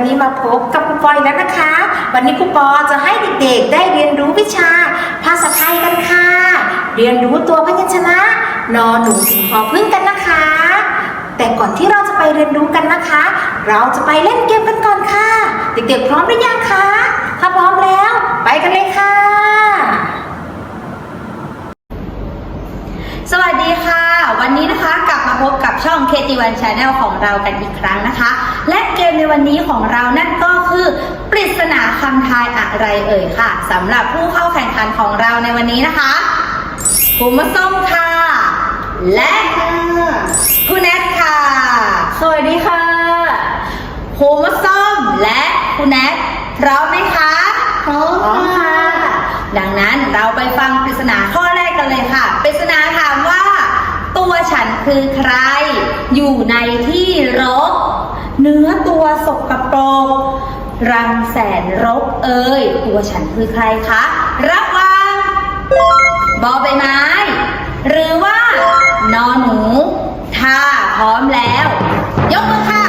วันนี้มาพบกับครูปอยแล้วนะคะ วันนี้ครูปอจะให้เด็กๆ ได้เรียนรู้วิชา ภาษาไทยกันค่ะ เรียนรู้ตัวพยัญชนะ นอหนูถึงพอพึ่งกันนะคะ แต่ก่อนที่เราจะไปเรียนรู้กันนะคะ เราจะไปเล่นเกมกันก่อนค่ะ เด็กๆพร้อมหรือยังคะ ถ้าพร้อมแล้ว ไปกันเลยค่ะ สวัสดีค่ะ วันนี้นะคะกลับมาพบกับ ช่อง KT1 Channel ของเรากันอีกครั้งนะคะ และเกมในวันนี้ของเรานั่นก็คือ ปริศนาคำทายอะไรเอ่ยค่ะสำหรับผู้เข้าแข่งขันของเราในวันนี้นะคะคุณมะส้มค่ะ และคุณแนทค่ะ สวัสดีค่ะคุณมะส้มและคุณแนทพร้อมไหมคะพร้อมค่ะ ดังนั้นเราไปฟังปริศนาข้อแรกกันเลยค่ะ ปริศนาถามว่า ตัวฉันคือใคร อยู่ในที่รก เนื้อตัวสกปรกรังแสนรกเอ่ยตัวฉันคือใครคะระหว่างบอใบไม้ หรือว่านอหนู ถ้าพร้อมแล้ว ยกมือค่ะ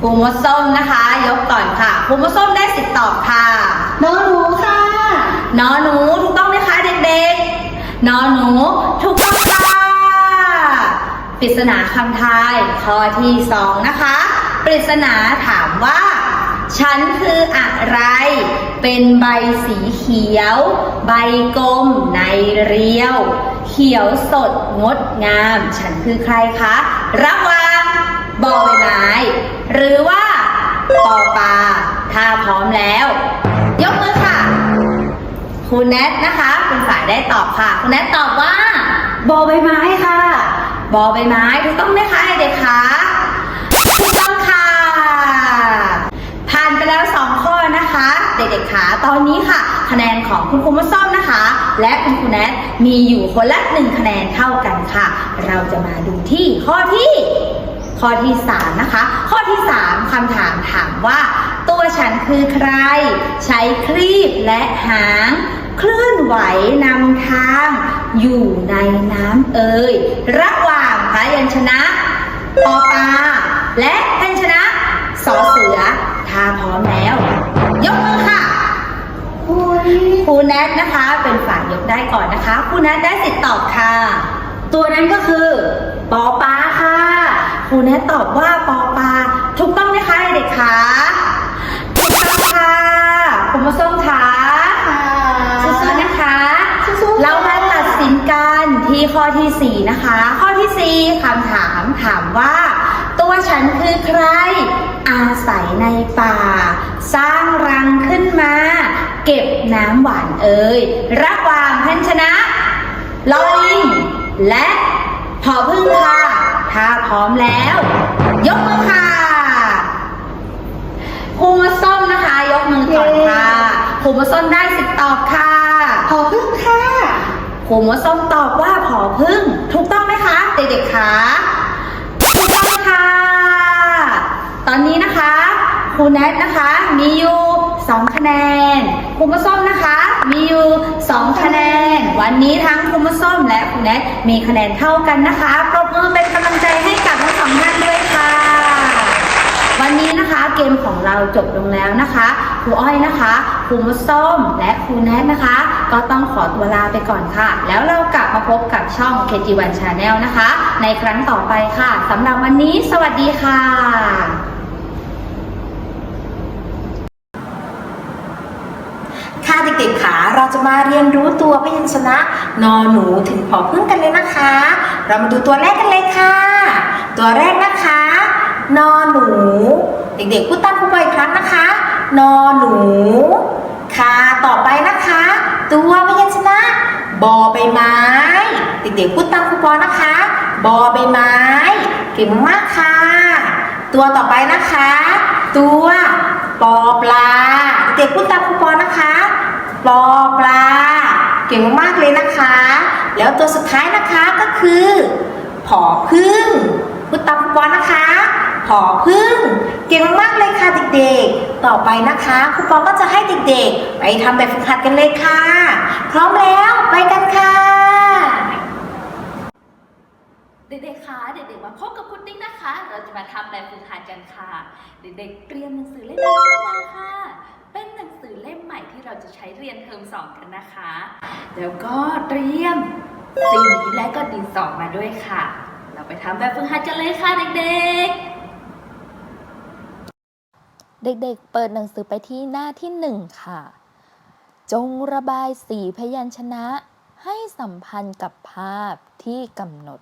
ครูมดส้มนะคะ ยกก่อนค่ะครูมดส้มได้สิทธิ์ตอบค่ะน้องหนูค่ะนอหนูถูกต้องไหมคะเด็กๆนอหนูถูกต้องค่ะ ปริศนาคำทายข้อที่สองนะคะ ปริศนาถามว่า ฉันคืออะไร เป็นใบสีเขียว ใบกลมในเรียว เขียวสดงดงาม ฉันคือใครคะระหว่างบอใบไม้ หรือว่าปอปลาถ้าพร้อมแล้ว ยกมือค่ะ คุณแนทนะคะเป็นฝ่ายได้ตอบค่ะ คุณแนทตอบว่าบอใบไม้ค่ะ บอใบไม้ถูกต้องไหมคะเด็กคะถูกต้องค่ะ ผ่านไปแล้วสองข้อนะคะ เด็กๆคะตอนนี้ค่ะ คะแนนของคุณครูมะส้มนะคะ และคุณครูแนทมีอยู่คนละหนึ่งคะแนนเท่ากันค่ะ เราจะมาดูที่ข้อที่ ข้อที่ 3 นะคะ ข้อที่ 3คำถามถามว่า ตัวฉันคือใคร ใช้ครีบและหาง เคลื่อนไหวนำทาง อยู่ในน้ำเอ่ยระหว่างพยัญชนะปอปลาและพยัญชนะสอเสือถ้าพร้อมแล้ว ยกมือค่ะครูแนทนะคะเป็นฝ่ายยกได้ก่อนนะคะครูแนทได้สิทธิ์ตอบค่ะ ตัวนั้นก็คือปอปลาค่ะครูแนทตอบว่าปอปลาถูกต้องไหมคะเด็กคะ อทีสี่ 4 นะคะ ข้อทีสี่4คำถามถามว่า ตัวฉันคือใคร อาศัยในป่า สร้างรังขึ้นมา เก็บน้ำหวานเอ่ยระหว่างพันชนะลอลิงและพอพึ่งค่ะ ถ้าพร้อมแล้ว ยกมือค่ะครูมาส้มนะคะ ยกมือก่อนค่ะครูมาส้มได้สิทธิ์ตอบค่ะขอพึ่งค่ะ ครูมาส้มตอบว่าผอพึ่ง ถูกต้องไหมคะ เด็กๆคะถูกต้องค่ะ ตอนนี้นะคะครูแนทนะคะ มีอยู่สองคะแนนครูมาส้มนะคะ มีอยู่สองคะแนน วันนี้ทั้งครูมาส้มและครูแนทมีคะแนนเท่ากันนะคะปรบมือเป็นกำลังใจให้กับทั้งสองท่านด้วยค่ะ วันนี้นะคะเกมของเราจบลงแล้วนะคะครูอ้อยนะคะครูมดส้มและครูแนทนะคะ ก็ต้องขอตัวลาไปก่อนค่ะ แล้วเรากลับมาพบกับช่อง KG1 Channel นะคะ ในครั้งต่อไปค่ะสำหรับวันนี้ สวัสดีค่ะค่ะเด็กๆค่ะเราจะมาเรียนรู้ตัวพยัญชนะ นอหนูถึงพอพึ่งกันเลยนะคะ เรามาดูตัวแรกกันเลยค่ะ ตัวแรกนะคะ นอหนู เด็กๆพูดตามครูไปอีกครั้งนะคะ นอหนู ค่ะ ต่อไปนะคะ ตัวพยัญชนะบอใบไม้ เด็กๆพูดตามครูปอนะคะ บอใบไม้ เก่งมากๆค่ะ ตัวต่อไปนะคะ ตัวปอปลา เด็กๆพูดตามครูปอนะคะ ปอปลา เก่งมากๆเลยนะคะ แล้วตัวสุดท้ายนะคะก็คือผอพึ่งพูดตามครูปอนะคะ ผอพึ่ง เก่งมากเลยค่ะเด็กๆ ต่อไปนะคะครูปอก็จะให้เด็กๆ ไปทำแบบฝึกหัดกันเลยค่ะ พร้อมแล้วไปกันค่ะ เด็กๆคะเด็กๆมาพบกับคุณติ๊กนะคะ เราจะมาทำแบบฝึกหัดกันค่ะ เด็กๆเตรียมหนังสือเล่มนี้ขึ้นมาค่ะ เป็นหนังสือเล่มใหม่ที่เราจะใช้เรียนเทอมสองกันนะคะ แล้วก็เตรียมสีและก็ดินสอมาด้วยค่ะ เราไปทำแบบฝึกหัดกันเลยค่ะเด็กๆ เด็กๆ เปิดหนังสือไปที่หน้าที่หนึ่งค่ะ จงระบายสีพยัญชนะให้สัมพันธ์กับภาพที่กำหนด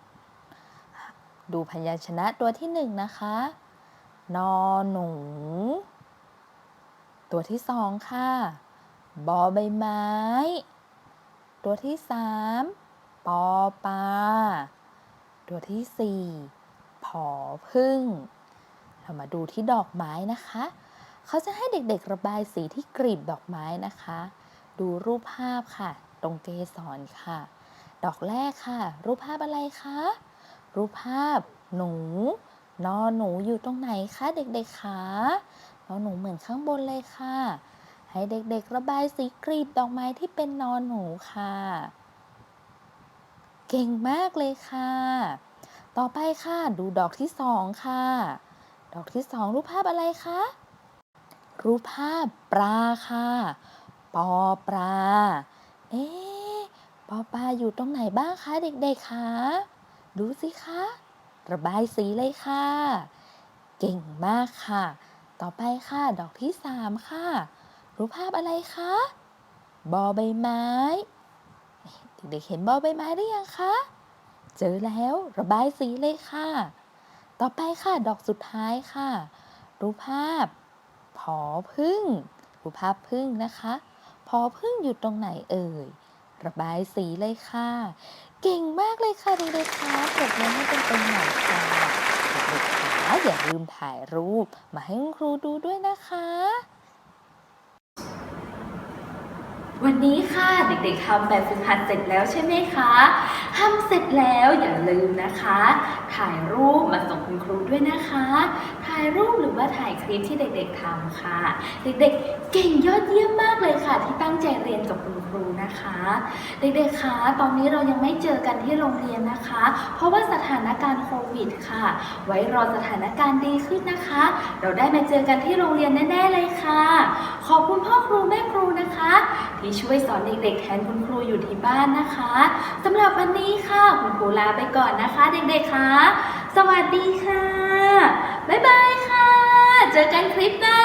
ดูพยัญชนะตัวที่หนึ่งนะคะ นอหนู ตัวที่สองค่ะ บอใบไม้ ตัวที่สามปอปลา ตัวที่สี่ผอพึ่ง เรามาดูที่ดอกไม้นะคะ เขาจะให้เด็กๆระบายสีที่กรีบดอกไม้นะคะ ดูรูปภาพค่ะ ตรงเกสรค่ะ ดอกแรกค่ะ รูปภาพอะไรคะ รูปภาพหนูนอนหนูอยู่ตรงไหนคะเด็กๆคะนอนหนูเหมือนข้างบนเลยค่ะ ให้เด็กๆระบายสีกรีบดอกไม้ที่เป็นนอนหนูค่ะ เก่งมากเลยค่ะ ต่อไปค่ะดูดอกที่สองค่ะ ดอกที่สองรูปภาพอะไรคะ รูปภาพปลาค่ะ ปอปลา เอ๊ะปอปลาอยู่ตรงไหนบ้างคะเด็กๆคะดูสิคะ ระบายสีเลยค่ะ เก่งมากค่ะ ต่อไปค่ะ ดอกที่สามค่ะ รูปภาพอะไรคะ บอใบไม้ เด็กๆเห็นบอใบไม้หรือยังคะ เจอแล้วระบายสีเลยค่ะ ต่อไปค่ะ ดอกสุดท้ายค่ะ รูปภาพ ผอพึ่งรูปภาพพึ่งนะคะพอพึ่งอยู่ตรงไหนเอ่ย ระบายสีเลยค่ะ เก่งมากเลยค่ะเด็กๆคะปรบมือให้เป็นเป็นหน่อยค่ะเด็กๆคะอย่าลืมถ่ายรูปมาให้ครูดูด้วยนะคะ วันนี้ค่ะเด็กๆทำแบบฝึกหัดเสร็จแล้วใช่ไหมคะทำเสร็จแล้วอย่าลืมนะคะ ถ่ายรูปมาส่งคุณครูด้วยนะคะ ถ่ายรูปหรือว่าถ่ายคลิปที่เด็กๆทำค่ะ เด็กๆเก่งยอดเยี่ยมมากเลยค่ะ ที่ตั้งใจเรียนกับคุณครูนะคะ เด็กๆคะตอนนี้เรายังไม่เจอกันที่โรงเรียนนะคะ เพราะว่าสถานการณ์โควิดค่ะ ไว้รอสถานการณ์ดีขึ้นนะคะ เราได้มาเจอกันที่โรงเรียนแน่ๆเลยค่ะ ขอบคุณพ่อครูแม่ครูนะคะ ที่ช่วยสอนเด็กๆแทนคุณครูอยู่ที่บ้านนะคะสำหรับวันนี้ค่ะคุณครูลาไปก่อนนะคะ เด็กๆคะสวัสดีค่ะ บ๊ายบายค่ะ เจอกันคลิปหน้า